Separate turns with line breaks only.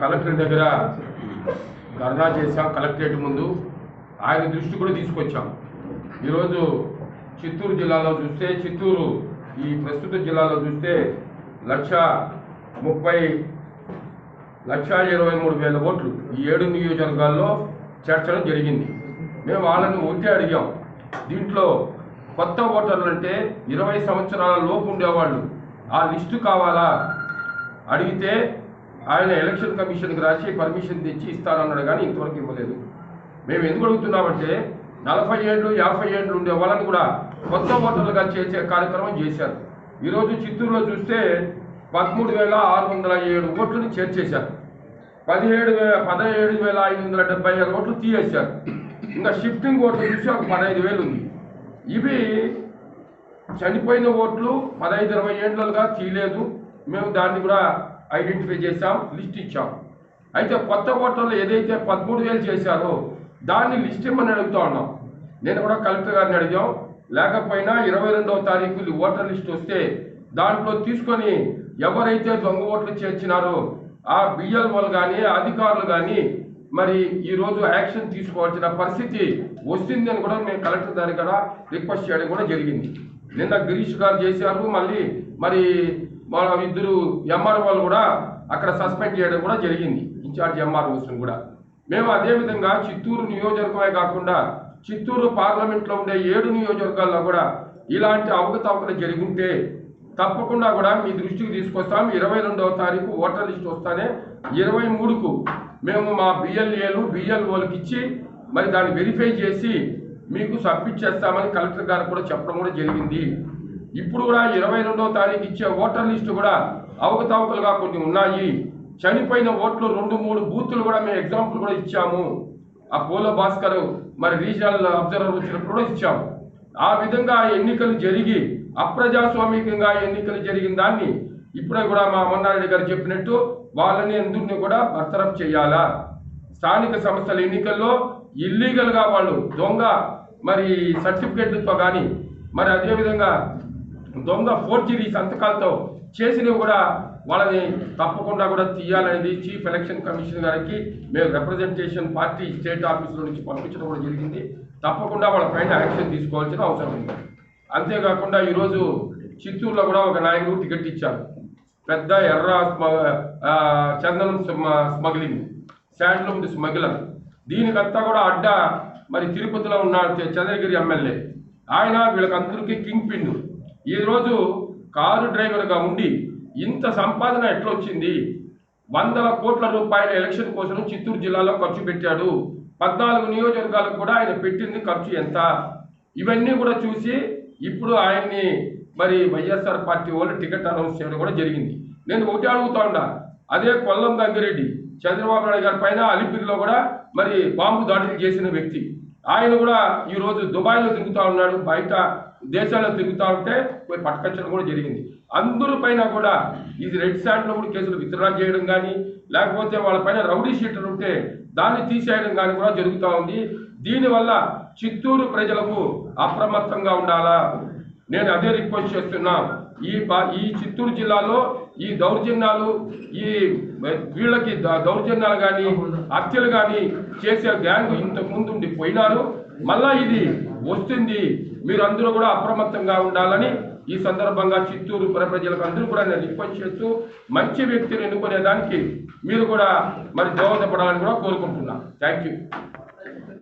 Collector దగ్గర ధర్నా చేశాం collectorate ముందు. ఆయన దృష్టి కూడా తీసుకొచ్చాం. ఈరోజు చిత్తూరు జిల్లాలో చూస్తే చిత్తూరు ఈ ప్రస్తుత జిల్లాలో చూస్తే లక్ష ముప్పై లక్ష ఇరవై మూడు వేల ఓట్లు ఈ ఏడు నియోజకవర్గాల్లో చేర్చడం జరిగింది. మేము వాళ్ళని ఒకటే అడిగాం. దీంట్లో కొత్త ఓటర్లు అంటే ఇరవై సంవత్సరాల లోపు ఉండేవాళ్ళు. ఆ లిస్టు కావాలా? అడిగితే ఆయన ఎలక్షన్ కమిషన్కి రాసి పర్మిషన్ తెచ్చి ఇస్తానన్నాడు కానీ ఇంతవరకు ఇవ్వలేదు. మేము ఎందుకు అడుగుతున్నామంటే నలభై ఏళ్ళు యాభై ఏళ్ళు ఉండే వాళ్ళని కూడా కొత్త ఓటర్లుగా చేసే కార్యక్రమం చేశారు. ఈరోజు చిత్తూరులో చూస్తే పదమూడు వేల ఆరు వందల ఏడు ఓట్లను చేర్చేశారు. పదిహేడు వే పదిహేడు వేల ఐదు వందల డెబ్బై ఆరు ఓట్లు తీయేశారు ఇంకా షిఫ్టింగ్ ఓట్లు చూసి ఒక పదహైదు వేలు ఉంది. ఇవి చనిపోయిన ఓట్లు పదహైదు ఇరవై ఏళ్ళుగా తీయలేదు. మేము దాన్ని కూడా ఐడెంటిఫై చేశాం లిస్ట్ ఇచ్చాం. అయితే కొత్త ఓటర్లు ఏదైతే పదమూడు వేలు చేశారో దాన్ని లిస్ట్ ఇమ్మని అడుగుతా ఉన్నాం. నేను కూడా కలెక్టర్ గారిని అడిగాం. లేకపోయినా ఇరవై రెండవ తారీఖు ఓటర్ లిస్ట్ వస్తే దాంట్లో తీసుకొని ఎవరైతే దొంగ ఓట్లు చేర్చినారో ఆ బిఎల్ఓలు కానీ అధికారులు కానీ మరి ఈరోజు యాక్షన్ తీసుకోవాల్సిన పరిస్థితి వస్తుందని కూడా మేము కలెక్టర్ గారి కూడా రిక్వెస్ట్ చేయడం కూడా జరిగింది. నిన్న గిరీష్ గారు చేశారు మళ్ళీ మరి వాళ్ళ ఇద్దరు ఎంఆర్ఓలు కూడా అక్కడ సస్పెండ్ చేయడం కూడా జరిగింది. ఇన్ఛార్జ్ ఎంఆర్ఓస్ని కూడా. మేము అదేవిధంగా చిత్తూరు నియోజకవర్గమే కాకుండా చిత్తూరు పార్లమెంట్లో ఉండే ఏడు నియోజకవర్గాల్లో కూడా ఇలాంటి అవకతవకలు జరిగింటే తప్పకుండా కూడా మీ దృష్టికి తీసుకొస్తాం. ఇరవై రెండవ తారీఖు ఓటర్ లిస్ట్ వస్తానే ఇరవై మూడుకు మేము మా బిఎల్ఏలు బిఎల్ఓలకు ఇచ్చి మరి దాన్ని వెరిఫై చేసి మీకు సబ్మిట్ చేస్తామని కలెక్టర్ గారు కూడా చెప్పడం కూడా జరిగింది. ఇప్పుడు కూడా ఇరవై రెండవ తారీఖు ఇచ్చే ఓటర్ లిస్టు కూడా అవకతవకలుగా కొన్ని ఉన్నాయి. చనిపోయిన ఓట్లు రెండు మూడు బూతులు కూడా మేము ఎగ్జాంపుల్ కూడా ఇచ్చాము. ఆ పోలో భాస్కర్ మరి రీజనల్ అబ్జర్వర్ వచ్చినప్పుడు కూడా ఇచ్చాము. ఆ విధంగా ఎన్నికలు జరిగి అప్రజాస్వామికంగా ఎన్నికలు జరిగిన దాన్ని ఇప్పుడే కూడా మా అమర్నారెడ్డి గారు చెప్పినట్టు వాళ్ళని ఎందుని కూడా బర్తరఫ్ చేయాలా? స్థానిక సంస్థల ఎన్నికల్లో ఇల్లీగల్గా వాళ్ళు దొంగ మరి సర్టిఫికెట్లతో కానీ మరి అదేవిధంగా దొంగ ఫోర్జరీ సంతకాలతో చేసినవి కూడా వాళ్ళని తప్పకుండా కూడా తీయాలనేది చీఫ్ ఎలక్షన్ కమిషన్ గారికి మేము రిప్రజెంటేషన్ పార్టీ స్టేట్ ఆఫీసుల నుంచి పంపించడం కూడా జరిగింది. తప్పకుండా వాళ్ళ పైన యాక్షన్ తీసుకోవాల్సిన అవసరం ఉంది. అంతేకాకుండా ఈరోజు చిత్తూరులో కూడా ఒక నాయకుడు టికెట్ ఇచ్చారు. పెద్ద ఎర్ర స్మ- చందనం స్మ- స్మగ్లింగ్ శాండ్లూమ్ స్మగ్లర్. దీనికంతా కూడా అడ్డ మరి తిరుపతిలో ఉన్న చంద్రగిరి ఎమ్మెల్యే. ఆయన వీళ్ళకందరికీ కింగ్ పిన్ ఈరోజు కారు డ్రైవర్గా ఉండి ఇంత సంపాదన ఎట్లా వచ్చింది వందల కోట్ల రూపాయల ఎలక్షన్ కోసం చిత్తూరు జిల్లాలో ఖర్చు పెట్టాడు. పద్నాలుగు నియోజకవర్గాలకు కూడా ఆయన పెట్టింది ఖర్చు ఎంత? ఇవన్నీ కూడా చూసి ఇప్పుడు ఆయన్ని మరి వైఎస్ఆర్ పార్టీ వాళ్ళు టికెట్ అనౌన్స్ చేయడం కూడా జరిగింది. నేను ఒకటి అడుగుతా ఉన్నా అదే కొల్లం గంగిరెడ్డి చంద్రబాబు నాయుడు గారి పైన అలిపిరిలో కూడా మరి బాంబు దాడులు చేసిన వ్యక్తి. ఆయన కూడా ఈరోజు దుబాయ్లో తిరుగుతూ ఉన్నాడు బయట దేశాల్లో తిరుగుతూ ఉంటే పోయి పట్టుకొచ్చడం కూడా జరిగింది. అందరి పైన కూడా ఇది రెడ్ శాండ్లో కూడా కేసులు విత్డ్రా చేయడం కానీ లేకపోతే వాళ్ళ పైన రౌడీ షీటర్ ఉంటే దాన్ని తీసేయడం కానీ కూడా జరుగుతూ ఉంది. దీనివల్ల చిత్తూరు ప్రజలకు అప్రమత్తంగా ఉండాలా? నేను అదే రిక్వెస్ట్ చేస్తున్నా. ఈ ఈ చిత్తూరు జిల్లాలో ఈ దౌర్జన్యాలు ఈ వీళ్ళకి ద- దౌర్జన్యాలు కానీ హత్యలు కానీ చేసే గ్యాంగ్ ఇంతకు ఉండి పోయినారు. మళ్ళా ఇది వస్తుంది. మీరు అందరూ కూడా అప్రమత్తంగా ఉండాలని ఈ సందర్భంగా చిత్తూరు ప్రజలకు అందరూ కూడా నేను రిక్వెస్ట్ చేస్తూ మంచి వ్యక్తిని ఎన్నుకునే దానికి మీరు కూడా మరి దోహదపడాలని కూడా కోరుకుంటున్నా. Thank you.